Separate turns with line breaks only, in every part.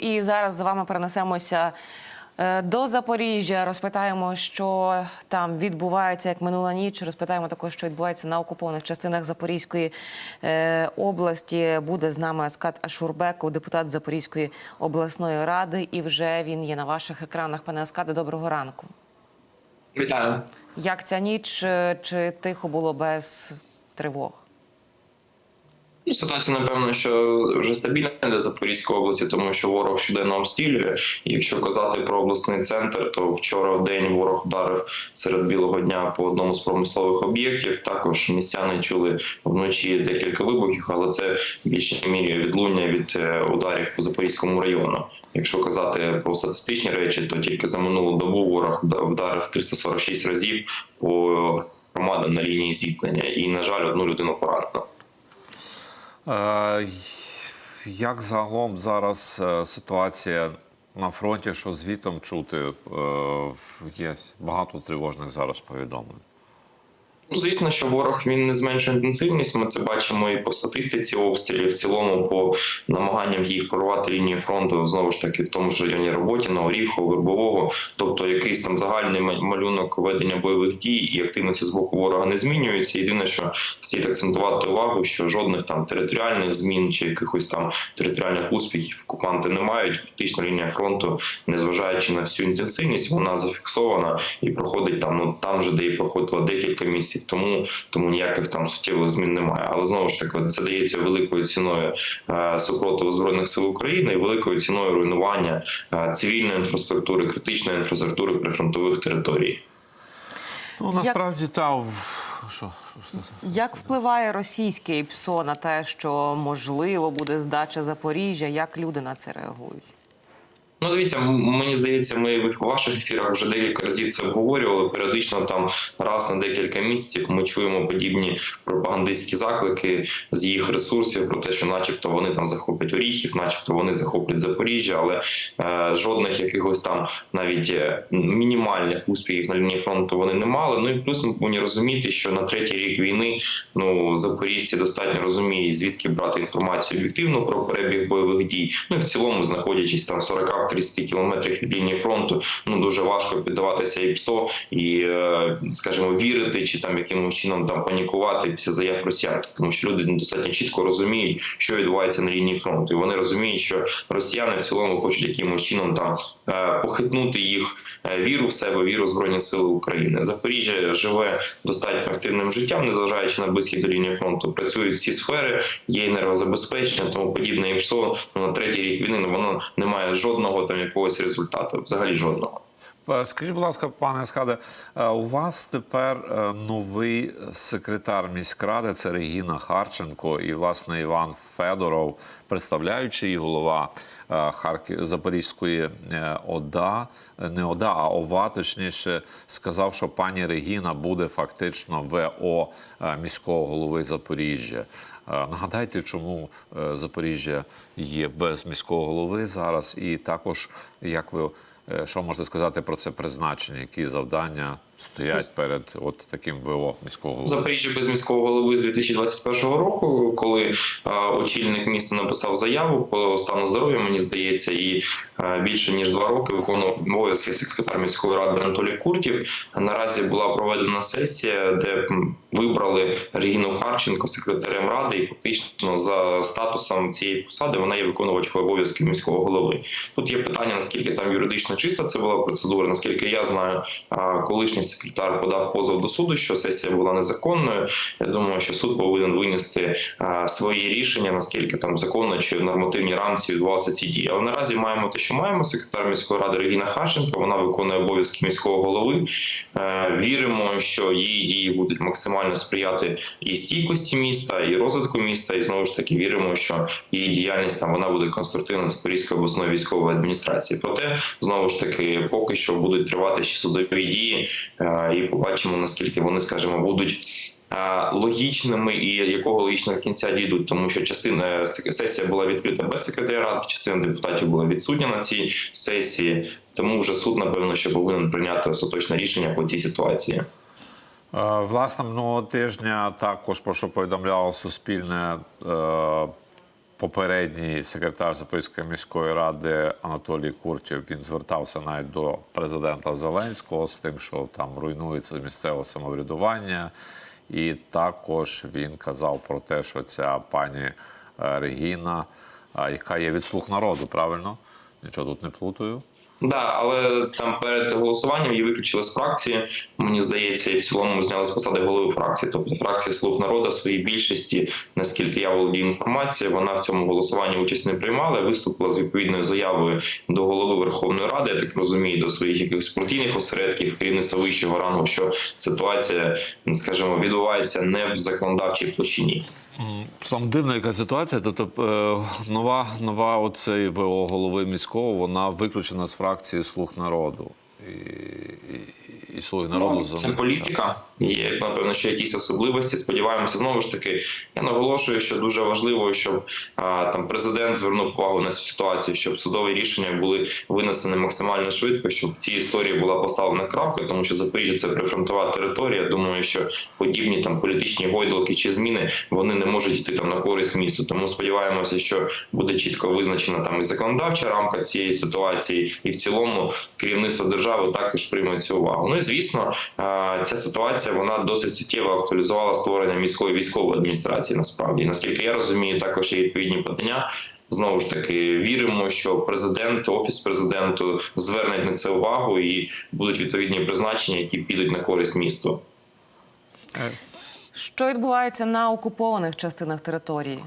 І зараз з вами перенесемося е, до Запоріжжя. Розпитаємо, що там відбувається як минула ніч. Розпитаємо також, що відбувається на окупованих частинах Запорізької е, області. Буде з нами Аскат Ашурбеков, депутат Запорізької обласної ради. І вже він є на ваших екранах. Пане Аскаде, доброго ранку.
Вітаю.
Як ця ніч? Е, Чи тихо було без тривог?
Ну, Ситуація, напевно, що вже стабільна для Запорізької області, тому що ворог щоденно обстрілює. Якщо казати про обласний центр, то вчора в день ворог вдарив серед білого дня по одному з промислових об'єктів. Також містяни чули вночі декілька вибухів, але це в більшій мірі відлуння від е, ударів по Запорізькому району. Якщо казати про статистичні речі, то тільки за минулу добу ворог вдарив 346 разів по громадам на лінії зіткнення, і на жаль, одну людину поранено.
Е, Як загалом зараз е, ситуація на фронті, що звітом чути? Е, Є багато тривожних зараз повідомлень.
Ну, звісно, що ворог він не зменшує інтенсивність. Ми це бачимо і по статистиці обстрілів, в цілому по намаганням їх прорвати лінію фронту знову ж таки в тому ж районі Роботіна, Оріхова, Вербового. Тобто якийсь там загальний малюнок ведення бойових дій і активності з боку ворога не змінюється. Єдине, що слід акцентувати увагу, що жодних там територіальних змін чи якихось там територіальних успіхів окупанти не мають. Фактично лінія фронту, незважаючи на всю інтенсивність, вона зафіксована і проходить там, ну там же, де і проходило декілька місяців тому, тому ніяких там суттєвих змін немає. Але знову ж таки, це дається великою ціною е, супротиву збройних сил України і великою ціною руйнування е, цивільної інфраструктури, критичної інфраструктури прифронтових територій.
Ну насправді та що, що?
Як впливає російське ПСО на те, що можливо буде здача Запоріжжя? Як люди на це реагують?
Ну, дивіться, мені здається, ми в ваших ефірах вже декілька разів це обговорювали. Періодично там раз на декілька місяців ми чуємо подібні пропагандистські заклики з їх ресурсів про те, що, начебто, вони там захоплять Оріхів, начебто вони захоплять Запоріжжя, але е, жодних якихось там навіть е, мінімальних успіхів на лінії фронту вони не мали. Ну і плюс ми повинні розуміти, що на третій рік війни ну запоріжці достатньо розуміють, звідки брати інформацію об'єктивно про перебіг бойових дій. Ну і в цілому, знаходячись там 40-30 кілометрах від лінії фронту, ну дуже важко піддаватися і ПСО і, е, скажімо, вірити чи там якимось чином там панікувати після заяв росіян, тому що люди достатньо чітко розуміють, що відбувається на лінії фронту, і вони розуміють, що росіяни в цілому хочуть якимось чином там е, похитнути їх е, віру в себе, віру в збройні сили України. Запоріжжя живе достатньо активним життям, незважаючи на близькість до лінії фронту. Працюють всі сфери, є енергозабезпечення, тому подібне і ПСО ну, на третій рік війни ну, воно не має жодного там якогось результату, взагалі жодного.
Е, Скажіть, будь ласка, пане Скаде, е, у вас тепер е, новий секретар міськради, це Регіна Харченко і власне Іван Федоров, представляючий голова Харків Запорізької ОДА, не ОДА, а ОВА, точніше, сказав, що пані Регіна буде фактично ВО міського голови Запоріжжя. Нагадайте, чому Запоріжжя є без міського голови зараз, і також як ви. Е, Що можна сказати про це призначення? Які завдання стоять перед от таким ВО міського голови?
Запоріжжя без міського голови з 2021 року, коли очільник міста написав заяву по стану здоров'я, мені здається, і більше ніж два роки виконував обов'язки секретар міської ради Анатолій Куртів. Наразі була проведена сесія, де вибрали Регіну Харченко секретарем ради, і фактично за статусом цієї посади вона є виконувачкою обов'язків міського голови. Тут є питання, наскільки там юридично чиста це була процедура. Наскільки я знаю, колишній секретар подав позов до суду, що сесія була незаконною. Я думаю, що суд повинен винести е, свої рішення, наскільки там законно чи в нормативній рамці відбувалися ці дії. Але наразі маємо те, що маємо. Секретар міської ради Регіна Харченко. Вона виконує обов'язки міського голови. Е, Віримо, що її дії будуть максимально сприяти і стійкості міста, і розвитку міста. І знову ж таки віримо, що її діяльність там вона буде конструктивна Запорізької обласної військової адміністрації. Проте знову ж таки, поки що будуть тривати ще судові дії, і побачимо наскільки вони, скажімо, будуть. е, Логічними і якого логічного кінця дійдуть, тому що частина сесія була відкрита без секретаря частина депутатів була відсутня на цій сесії. Тому вже суд, напевно, що повинен прийняти остаточне рішення по цій ситуації.
Е, Власне, минулого тижня також про що повідомляло Суспільне. Попередній секретар Запорізької міської ради Анатолій Куртєв він звертався навіть до президента Зеленського з тим, що там руйнується місцеве самоврядування. І також він казав про те, що ця пані е, Регіна, е, яка є від слуг народу, правильно? Нічого тут не плутаю.
Да, але там перед голосуванням її виключили з фракції. Мені здається, і в цілому зняли з посади голови фракції. Тобто фракція слуг народу своїй більшості, наскільки я володію інформацією, вона в цьому голосуванні участь не приймала. Виступила з відповідною заявою до голови Верховної Ради. Я так розумію, до своїх якихось партійних осередків, керівництва вищого рангу, що ситуація, скажімо, відбувається не в законодавчій площині.
Сам дивна яка ситуація. Тобто е, нова, нова оцей ВО голови міського, вона виключена з фракції слуг народу. І, і, слуги народу
Ну, це політика. Є напевно, що якісь особливості. Сподіваємося, знову ж таки. Я наголошую, що дуже важливо, щоб а, там президент звернув увагу на цю ситуацію, щоб судові рішення були винесені максимально швидко, щоб в цій історії була поставлена крапка, тому що Запоріжжя це прифронтова територія. Думаю, що подібні там політичні гойдалки чи зміни вони не можуть йти там на користь місту. Тому сподіваємося, що буде чітко визначена там і законодавча рамка цієї ситуації, і в цілому керівництво держави також прийме цю увагу. Ну і звісно, е, ця ситуація вона досить суттєво актуалізувала створення міської військової адміністрації. Насправді, наскільки я розумію, також є відповідні подання. Знову ж таки, віримо, що президент, офіс президенту звернуть на це увагу і будуть відповідні призначення, які підуть на користь місту.
Що відбувається на окупованих частинах території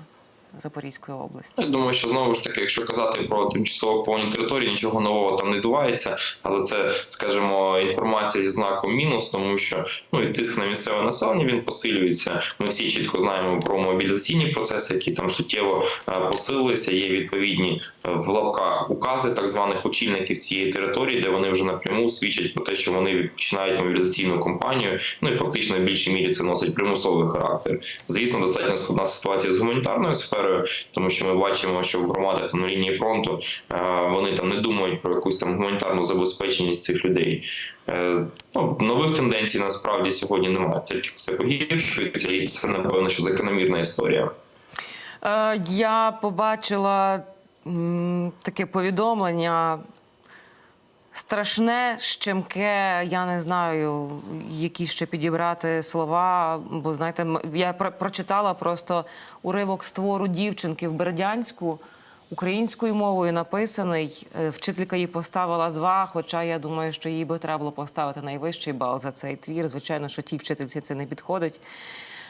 Запорізької області?
Я думаю, що знову ж таки, якщо казати про тимчасово окуповані території, нічого нового там не відбувається, але це, скажімо, інформація зі знаком мінус, тому що ну і тиск на місцеве населення він посилюється. Ми всі чітко знаємо про мобілізаційні процеси, які там суттєво е, посилилися. Є відповідні е, в лапках укази так званих очільників цієї території, де вони вже напряму свідчать про те, що вони починають мобілізаційну кампанію. Ну і фактично в більшій мірі це носить примусовий характер. Звісно, достатньо складна ситуація з гуманітарною сферою, тому що ми бачимо, що в громадах там на лінії фронту е, вони там не думають про якусь там гуманітарну забезпеченість цих людей. Е, Ну, нових тенденцій насправді сьогодні немає. Тільки все погіршується, і це напевно, що закономірна історія.
Е, я побачила таке повідомлення. Страшне, щемке, я не знаю, які ще підібрати слова. Бо знаєте, я про- прочитала просто уривок з твору дівчинки в Бердянську українською мовою написаний. Е, Вчителька їй поставила два. Хоча я думаю, що їй би треба було поставити найвищий бал за цей твір. Звичайно, що тій вчительці це не підходить.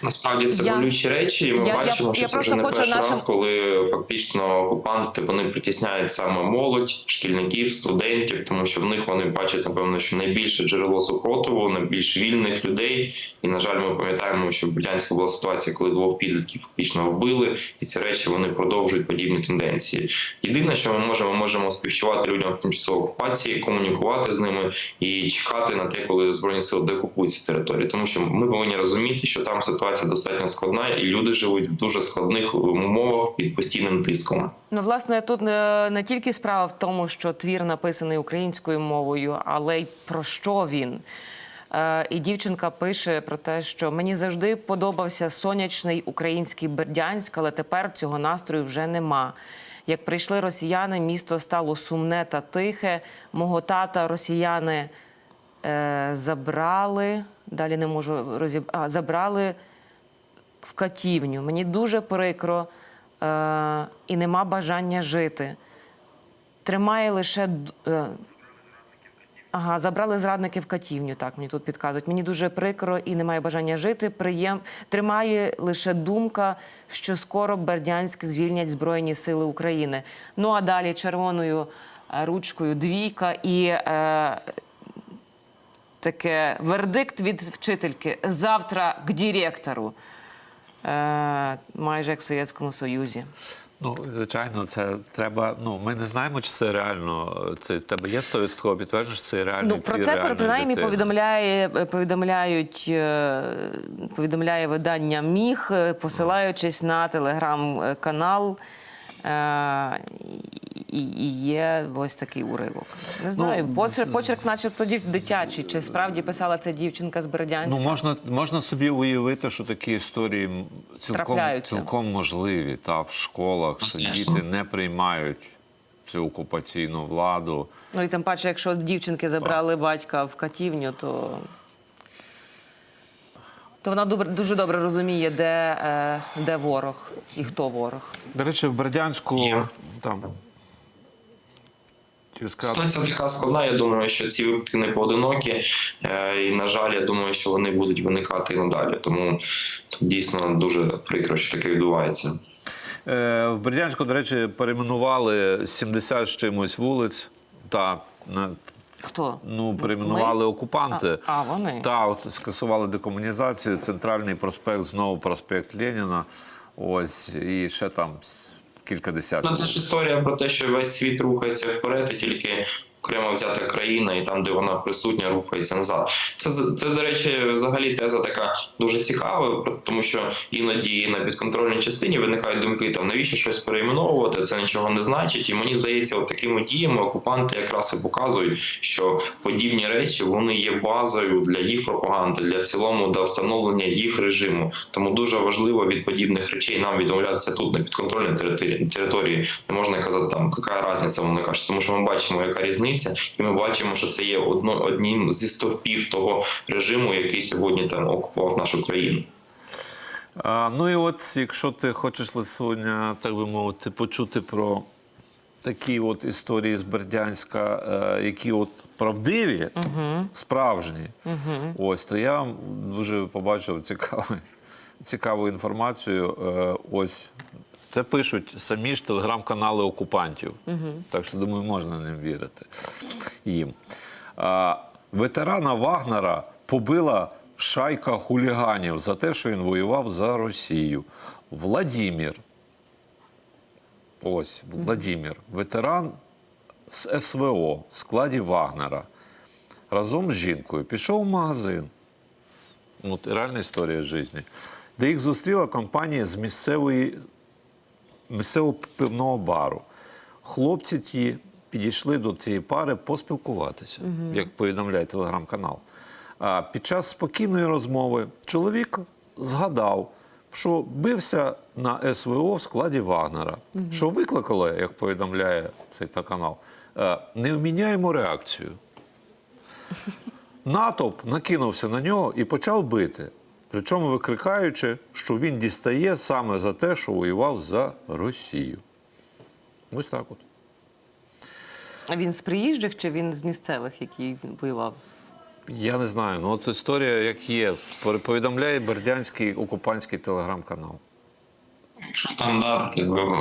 Насправді це
Я-
болючі речі, і ми
я- я-
бачимо,
я
що це вже не перший
нашим-
раз, коли фактично окупанти вони притісняють саме молодь, шкільників, студентів, тому що в них вони бачать напевно, що найбільше джерело супротиву, найбільш вільних людей. І на жаль, ми пам'ятаємо, що в Бердянську була ситуація, коли двох підлітків фактично вбили, і ці речі вони продовжують подібні тенденції. Єдине, що ми можемо, ми можемо співчувати людям в тимчасовій окупації, комунікувати з ними і чекати на те, коли збройні сили декупують ці території, тому що ми повинні розуміти, що там ситуація достатньо складна, і люди живуть в дуже складних умовах під постійним тиском.
Ну, власне, тут не, не тільки справа в тому, що твір написаний українською мовою, але й про що він. Е, і дівчинка пише про те, що мені завжди подобався сонячний український Бердянськ, але тепер цього настрою вже нема. Як прийшли росіяни, місто стало сумне та тихе. Мого тата росіяни е, забрали. Далі не можу розіб... а, забрали в катівню. Мені дуже прикро е, і нема бажання жити. Тримає лише. Е, ага, забрали зрадники в катівню, так мені тут підказують. Мені дуже прикро і немає бажання жити. Приєм... Тримає лише думка, що скоро Бердянськ звільнять Збройні Сили України. Ну а далі червоною е, ручкою двійка і. Е, Таке вердикт від вчительки завтра к директору. Е, майже як в Совєтському Союзі.
Ну, звичайно, це треба. Ну, ми не знаємо, чи це реально. Це тебе є 100% підтвердження, що це реально.
Ну про це принаймні повідомляє повідомляють е, повідомляє видання Міг, е, посилаючись на телеграм-канал. І, і є ось такий уривок. Не знаю, почерк, почерк, начебто дитячий. Чи справді писала це дівчинка з Бердянська?
Ну, можна, можна собі уявити, що такі історії цілком,
Трапляються.
цілком можливі. Та в школах що діти не приймають цю окупаційну владу.
Ну і тим паче, якщо дівчинки забрали батька в катівню, то. То вона добре, дуже добре розуміє, де, е, де ворог і хто ворог.
До речі, в Бердянську
Є.
там. Сказати,
Ситуація така складна. Я думаю, що ці випадки не поодинокі, е, і на жаль, я думаю, що вони будуть виникати і надалі. Тому дійсно дуже прикро, що таке відбувається.
Е, В Бердянську, до речі, перейменували 70 з чимось вулиць. Та
Хто?
ну перейменували окупанти.
А, а, вони.
Та от скасували декомунізацію. Центральний проспект знову проспект Леніна. Ось і ще там кілька десятків.
Ну, це ж історія про те, що весь світ рухається вперед, і тільки окремо взята країна, і там, де вона присутня, рухається назад. Це це, до речі, взагалі теза така дуже цікава, тому що іноді на підконтрольній частині виникають думки, там навіщо щось перейменовувати, це нічого не значить. І мені здається, от такими діями окупанти якраз і показують, що подібні речі вони є базою для їх пропаганди, для в цілому для встановлення їх режиму. Тому дуже важливо від подібних речей нам відмовлятися тут на підконтрольній території. Не можна казати там, яка різниця, вони кажуть, тому що ми бачимо, яка різниця, і ми бачимо, що це є одно одним зі стовпів того режиму, який сьогодні там окупував нашу країну.
А, ну і от, якщо ти хочеш Лисуня, так би мовити, почути про такі от історії з Бердянська, е, які от правдиві, справжні, ось, то я дуже побачив цікаву, цікаву інформацію. Е, ось. Це пишуть самі ж телеграм-канали окупантів. Так що, думаю, можна ним вірити їм. А, ветерана Вагнера побила шайка хуліганів за те, що він воював за Росію. Владімір. Ось Владімір, ветеран з СВО в складі Вагнера. Разом з жінкою пішов в магазин. Ну, от реальна історія з житті, де їх зустріла компанія з місцевої місцевого пивного бару. Хлопці ті підійшли до цієї пари поспілкуватися, як повідомляє телеграм-канал. А під час спокійної розмови чоловік згадав, що бився на СВО в складі Вагнера, що викликало, як повідомляє цей та канал, е, невміняємо реакцію. Натовп накинувся на нього і почав бити. Причому викрикаючи, що він дістає саме за те, що воював за Росію. Ось так от.
А він з приїжджих чи він з місцевих, які воював?
Я не знаю. Ну от історія, як є, повідомляє Бердянський окупантський телеграм-канал.
Якщо там да,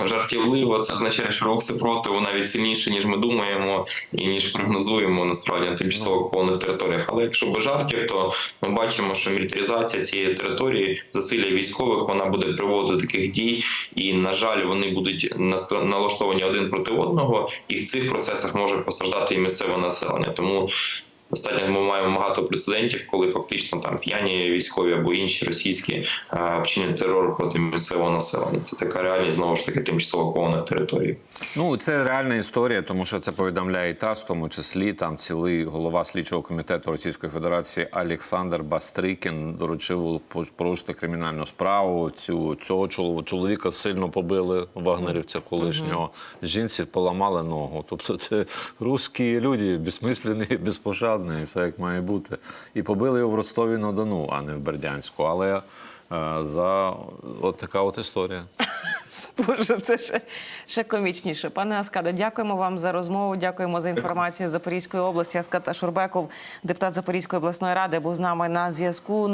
жартівливо, це означає, що рух супротиву навіть сильніше, ніж ми думаємо, і ніж прогнозуємо насправді на тимчасово окупованих територіях. Але якщо без жартів, то ми бачимо, що мілітаризація цієї території, засилля військових, вона буде приводити до таких дій, і на жаль, вони будуть налаштовані один проти одного, і в цих процесах може постраждати і місцеве населення. Тому Достатньо ми маємо багато прецедентів, коли фактично там п'яні військові або інші російські е, вчинять терор проти місцевого населення. Це така реальність знову ж таки тимчасово окупованих територій.
Ну, це реальна історія, тому що це повідомляє і ТАСС, в тому числі там цілий голова слідчого комітету Російської Федерації Олександр Бастрикін доручив порушити кримінальну справу. Цю цього чоловіка, чоловіка сильно побили вагнерівця колишнього. Жінці поламали ногу. Тобто це русські люди, безсмислені, безпощадні, все як має бути. І побили його в Ростові на Дону, а не в Бердянську. Але е, за от така от історія.
Боже, це ще, ще комічніше. Пане Аскаде, дякуємо вам за розмову. Дякуємо за інформацію з Запорізької області. Аскад Шурбеков, депутат Запорізької обласної ради, був з нами на зв'язку.